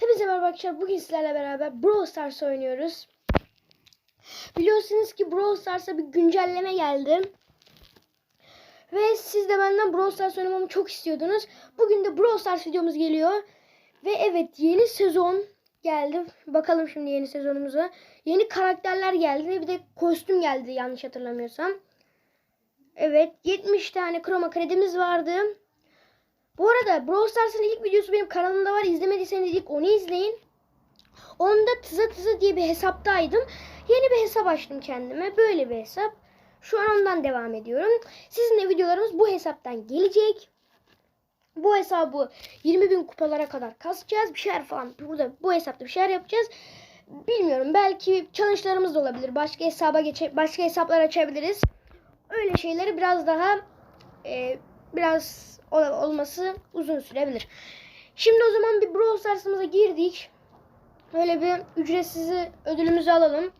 Hepinize merhaba arkadaşlar. Bugün sizlerle beraber Brawl Stars oynuyoruz. Biliyorsunuz ki Brawl Stars'a bir güncelleme geldi. Ve siz de benden Brawl Stars oynamamı çok istiyordunuz. Bugün de Brawl Stars videomuz geliyor. Ve evet yeni sezon geldi. Bakalım şimdi yeni sezonumuza. Yeni karakterler geldi. Bir de kostüm geldi yanlış hatırlamıyorsam. Evet 70 tane kroma kredimiz vardı. Bu arada Brawl Stars'ın ilk videosu benim kanalımda var. İzlemediyseniz ilk onu izleyin. Onda tıza tıza diye bir hesaptaydım. Yeni bir hesap açtım kendime. Böyle bir hesap. Şu an ondan devam ediyorum. Sizin de videolarımız bu hesaptan gelecek. Bu hesabı 20 bin kupalara kadar kasacağız. Bir şeyler falan burada bu hesapta bir şeyler yapacağız. Bilmiyorum belki challenge'larımız da olabilir. Başka hesaba geçe başka hesaplar açabiliriz. Öyle şeyleri biraz daha e, biraz ol- olması uzun sürebilir. Şimdi o zaman bir Brawl Stars'ımıza girdik. Böyle bir ücretsiz ödülümüzü alalım.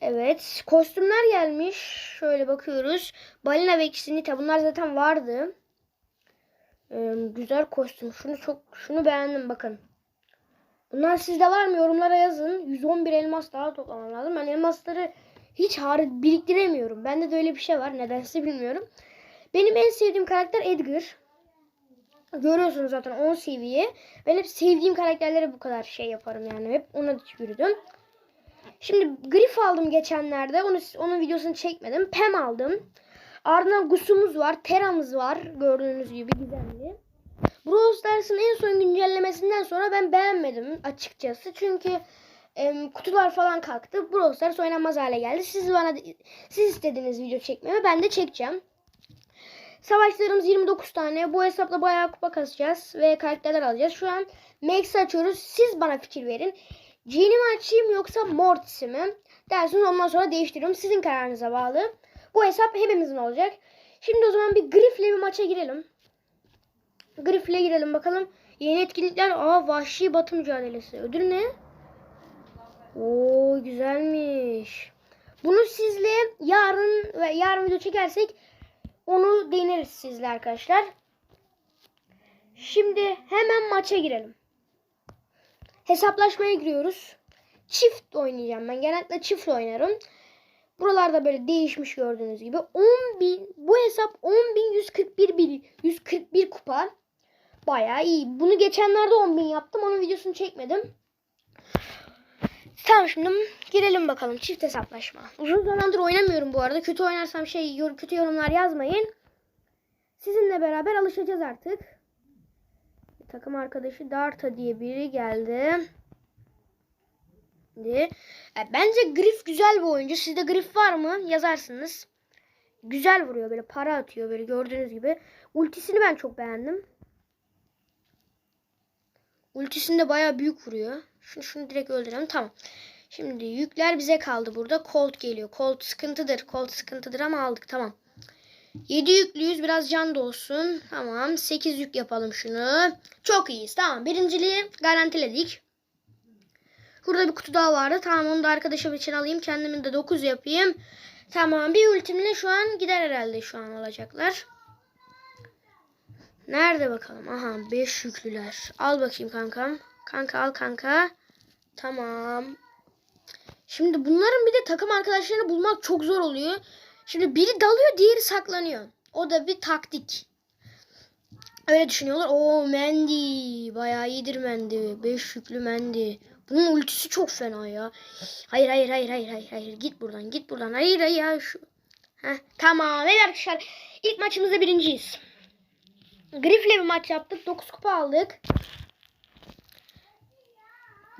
Evet. Kostümler gelmiş. Şöyle bakıyoruz. Balina ve Xinita bunlar zaten vardı. Ee, güzel kostüm. Şunu çok şunu beğendim bakın. Bunlar sizde var mı? Yorumlara yazın. 111 elmas daha toplamam lazım. Ben elmasları hiç har biriktiremiyorum. Bende de öyle bir şey var. Nedense bilmiyorum. Benim en sevdiğim karakter Edgar. Görüyorsunuz zaten 10 seviye. Ben hep sevdiğim karakterlere bu kadar şey yaparım yani. Hep ona yürüdüm. Şimdi Griff aldım geçenlerde. Onu, onun videosunu çekmedim. Pem aldım. Ardından Gus'umuz var. Tera'mız var. Gördüğünüz gibi gizemli. Brawl Stars'ın en son güncellemesinden sonra ben beğenmedim açıkçası. Çünkü em, kutular falan kalktı. Brawl Stars oynanmaz hale geldi. Siz bana siz istediğiniz video çekmemi ben de çekeceğim. Savaşlarımız 29 tane. Bu hesapla bayağı kupa kasacağız ve karakterler alacağız. Şu an Max'i açıyoruz. Siz bana fikir verin. Jean'i mi açayım yoksa Mortis'i mi? Dersiniz ondan sonra değiştiriyorum. Sizin kararınıza bağlı. Bu hesap hepimizin olacak. Şimdi o zaman bir Griff'le bir maça girelim. Griff'le girelim bakalım. Yeni etkinlikler. Aa vahşi batı mücadelesi. Ödül ne? Oo güzelmiş. Bunu sizle yarın ve yarın video çekersek onu deneriz sizle arkadaşlar. Şimdi hemen maça girelim. Hesaplaşmaya giriyoruz. Çift oynayacağım ben. Genellikle çift oynarım. Buralarda böyle değişmiş gördüğünüz gibi. 10.000 bu hesap 10.141 bir- 141 kupa. Bayağı iyi. Bunu geçenlerde 10.000 yaptım. Onun videosunu çekmedim. Tamam şimdi girelim bakalım çift hesaplaşma. Uzun zamandır oynamıyorum bu arada. Kötü oynarsam şey yor- kötü yorumlar yazmayın. Sizinle beraber alışacağız artık. Bir takım arkadaşı Darta diye biri geldi. Şimdi, e, bence Griff güzel bir oyuncu. Sizde Griff var mı? Yazarsınız. Güzel vuruyor böyle para atıyor böyle gördüğünüz gibi. Ultisini ben çok beğendim. Ultisini de bayağı büyük vuruyor. Şunu, şunu direkt öldürelim. Tamam. Şimdi yükler bize kaldı burada. Colt geliyor. Colt sıkıntıdır. Colt sıkıntıdır ama aldık. Tamam. 7 yüklüyüz. Biraz can da olsun. Tamam. 8 yük yapalım şunu. Çok iyiyiz. Tamam. Birinciliği garantiledik. Burada bir kutu daha vardı. Tamam onu da arkadaşım için alayım. Kendimin de 9 yapayım. Tamam. Bir ultimle şu an gider herhalde şu an alacaklar. Nerede bakalım? Aha 5 yüklüler. Al bakayım kankam. Kanka al kanka. Tamam. Şimdi bunların bir de takım arkadaşlarını bulmak çok zor oluyor. Şimdi biri dalıyor diğeri saklanıyor. O da bir taktik. Öyle düşünüyorlar. Oo Mendy. Bayağı iyidir Mendy. 5 yüklü Mendy. Bunun ultisi çok fena ya. Hayır hayır hayır hayır hayır hayır. Git buradan git buradan. Hayır hayır ya şu. Heh, tamam. Evet arkadaşlar. İlk maçımızda birinciyiz. Griff'le bir maç yaptık. 9 kupa aldık.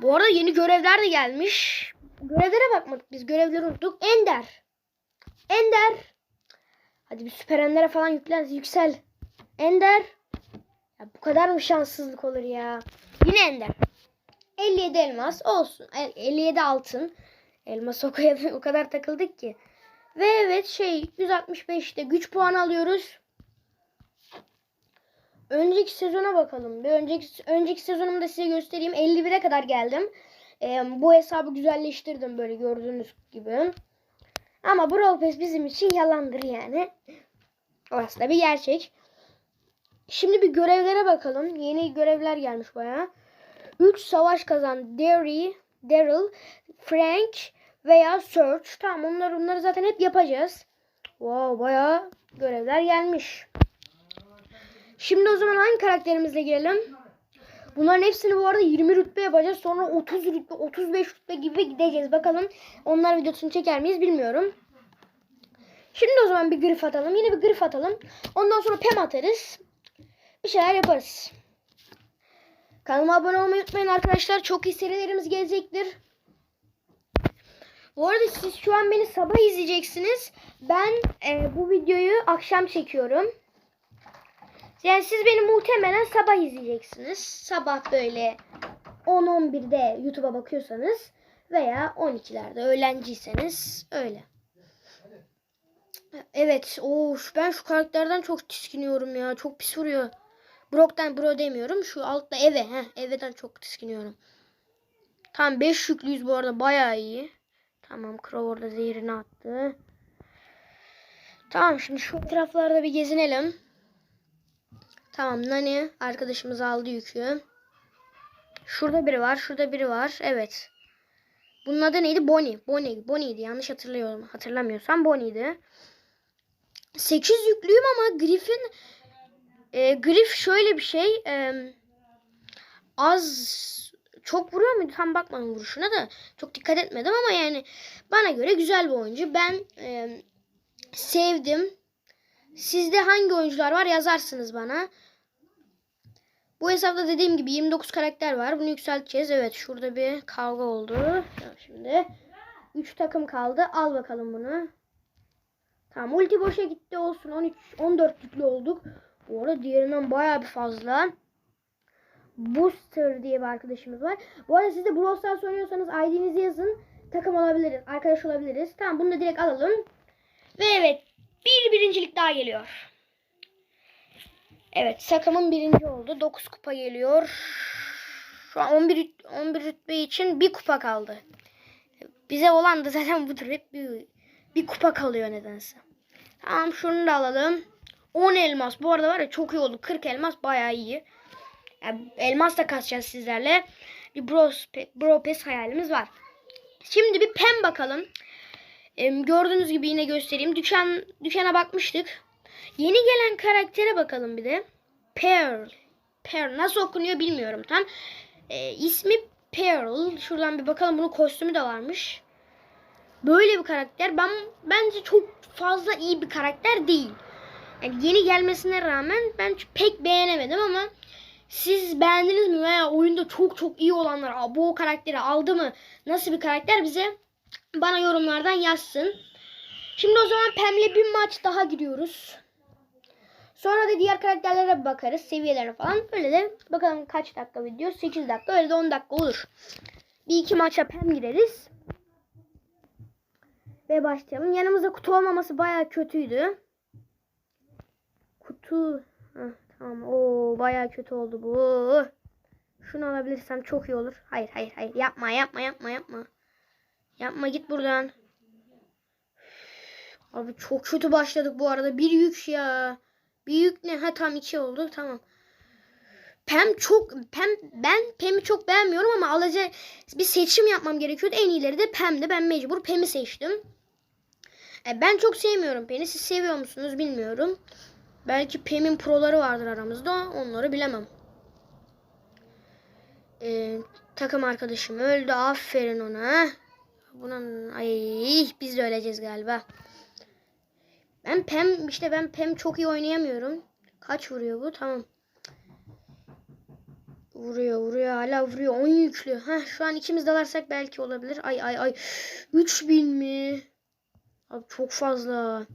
Bu arada yeni görevler de gelmiş. Görevlere bakmadık biz. Görevleri unuttuk. Ender. Ender. Hadi bir süper Ender'e falan yüklen, yüksel. Ender. Ya bu kadar mı şanssızlık olur ya? Yine Ender. 57 elmas olsun. El- 57 altın. Elmas o kadar, kadar takıldık ki. Ve evet şey 165'te güç puanı alıyoruz. Önceki sezona bakalım. Bir önceki önceki sezonumda size göstereyim. 51'e kadar geldim. Ee, bu hesabı güzelleştirdim böyle gördüğünüz gibi. Ama Brawl Pass bizim için yalandır yani. Orası da bir gerçek. Şimdi bir görevlere bakalım. Yeni görevler gelmiş baya. 3 savaş kazan. Derry, Daryl, Frank veya Search. Tamam onları, onları zaten hep yapacağız. Wow bayağı görevler gelmiş. Şimdi o zaman hangi karakterimizle girelim? Bunların hepsini bu arada 20 rütbe yapacağız. Sonra 30 rütbe, 35 rütbe gibi gideceğiz. Bakalım onlar videosunu çeker miyiz bilmiyorum. Şimdi o zaman bir grif atalım. Yine bir grif atalım. Ondan sonra pem atarız. Bir şeyler yaparız. Kanalıma abone olmayı unutmayın arkadaşlar. Çok iyi serilerimiz gelecektir. Bu arada siz şu an beni sabah izleyeceksiniz. Ben e, bu videoyu akşam çekiyorum. Yani siz beni muhtemelen sabah izleyeceksiniz. Sabah böyle 10-11'de YouTube'a bakıyorsanız veya 12'lerde öğlenciyseniz öyle. Evet. Of ben şu karakterden çok tiskiniyorum ya. Çok pis vuruyor. Brock'tan bro demiyorum. Şu altta eve. Heh, eveden çok tiskiniyorum. Tamam 5 yüklüyüz bu arada. Bayağı iyi. Tamam Crow orada zehirini attı. Tamam şimdi şu etraflarda bir gezinelim. Tamam Nani arkadaşımız aldı yükü. Şurada biri var. Şurada biri var. Evet. Bunun adı neydi? Bonnie. Bonnie. Bonnie'ydi. Yanlış hatırlıyorum. Hatırlamıyorsam Bonnie'ydi. 8 yüklüyüm ama Griff'in e, Griff şöyle bir şey e, az çok vuruyor muydu? Tam bakmadım vuruşuna da. Çok dikkat etmedim ama yani bana göre güzel bir oyuncu. Ben e, sevdim. Sizde hangi oyuncular var yazarsınız bana. Bu hesapta dediğim gibi 29 karakter var. Bunu yükselteceğiz. Evet şurada bir kavga oldu. Şimdi 3 takım kaldı. Al bakalım bunu. Tamam ulti boşa gitti olsun. 13 14 yüklü olduk. Bu arada diğerinden bayağı bir fazla. Booster diye bir arkadaşımız var. Bu arada siz de Brawl Stars oynuyorsanız ID'nizi yazın. Takım olabiliriz. Arkadaş olabiliriz. Tamam bunu da direkt alalım. Ve evet bir birincilik daha geliyor. Evet takımın birinci oldu. 9 kupa geliyor. Şu an 11, 11 rütbe için bir kupa kaldı. Bize olan da zaten budur. Hep bir, bir kupa kalıyor nedense. Tamam şunu da alalım. 10 elmas. Bu arada var ya çok iyi oldu. 40 elmas bayağı iyi. Yani elmas da kasacağız sizlerle. Bir bro, bro Pass hayalimiz var. Şimdi bir pen bakalım. Gördüğünüz gibi yine göstereyim. Dükkan dükkana bakmıştık. Yeni gelen karaktere bakalım bir de. Pearl. Pearl nasıl okunuyor bilmiyorum tam. Ee, ismi Pearl. Şuradan bir bakalım. Bunun kostümü de varmış. Böyle bir karakter. Ben bence çok fazla iyi bir karakter değil. Yani yeni gelmesine rağmen ben pek beğenemedim ama siz beğendiniz mi veya oyunda çok çok iyi olanlar "Aa, bu karakteri aldı mı? Nasıl bir karakter bize bana yorumlardan yazsın. Şimdi o zaman Pem'le bir maç daha giriyoruz. Sonra da diğer karakterlere bakarız. Seviyelerine falan. Öyle de bakalım kaç dakika video. 8 dakika öyle de 10 dakika olur. Bir iki maça Pem gireriz. Ve başlayalım. Yanımızda kutu olmaması baya kötüydü. Kutu. Heh, tamam. Oo baya kötü oldu bu. Şunu alabilirsem çok iyi olur. Hayır hayır hayır. Yapma yapma yapma yapma. Yapma git buradan. Abi çok kötü başladık bu arada. Bir yük ya. Bir yük ne? Ha tam iki oldu. Tamam. Pem çok Pem ben Pem'i çok beğenmiyorum ama alacak bir seçim yapmam gerekiyordu. En iyileri de Pem'di. Ben mecbur Pem'i seçtim. E, ben çok sevmiyorum Pem'i. Siz seviyor musunuz bilmiyorum. Belki Pem'in proları vardır aramızda. Onları bilemem. E, takım arkadaşım öldü. Aferin ona. Buna ay biz de öleceğiz galiba. Ben Pem işte ben Pem çok iyi oynayamıyorum. Kaç vuruyor bu? Tamam. Vuruyor vuruyor hala vuruyor. 10 yüklü. Heh, şu an ikimiz dalarsak belki olabilir. Ay ay ay. 3000 mi? Abi çok fazla.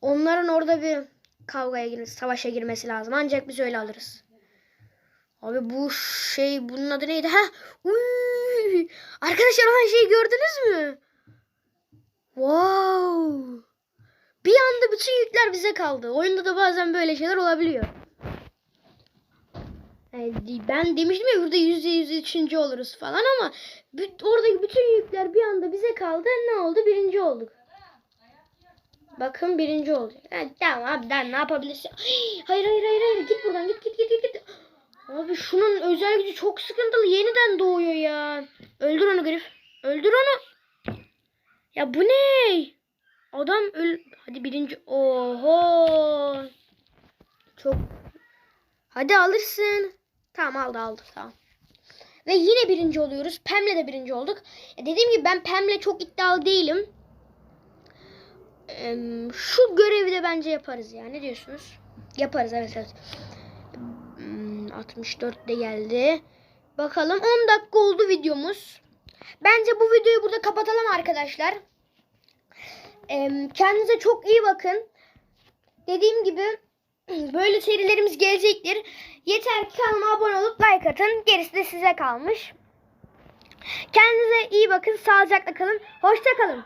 Onların orada bir kavgaya girmesi, savaşa girmesi lazım. Ancak biz öyle alırız. Abi bu şey bunun adı neydi? Ha? Uy! Arkadaşlar olan şeyi gördünüz mü? Wow! Bir anda bütün yükler bize kaldı. Oyunda da bazen böyle şeyler olabiliyor. Yani ben demiştim ya burada yüzde yüz üçüncü oluruz falan ama oradaki bütün yükler bir anda bize kaldı. Ne oldu? Birinci olduk. Bakın birinci oldu. Yani tamam abi ben ne yapabilirsin? Hayır hayır hayır hayır git buradan git git git git. Abi şunun özel gücü çok sıkıntılı. Yeniden doğuyor ya. Öldür onu Grif. Öldür onu. Ya bu ne? Adam öl... Hadi birinci. Oho. Çok. Hadi alırsın. Tamam aldı aldı tamam. Ve yine birinci oluyoruz. Pem'le de birinci olduk. Ya dediğim gibi ben Pem'le çok iddialı değilim. Şu görevi de bence yaparız ya. Ne diyorsunuz? Yaparız evet evet. Hmm, 64 de geldi. Bakalım 10 dakika oldu videomuz. Bence bu videoyu burada kapatalım arkadaşlar. Kendinize çok iyi bakın. Dediğim gibi böyle serilerimiz gelecektir. Yeter ki kanalıma abone olup like atın. Gerisi de size kalmış. Kendinize iyi bakın. Sağlıcakla kalın. Hoşça kalın.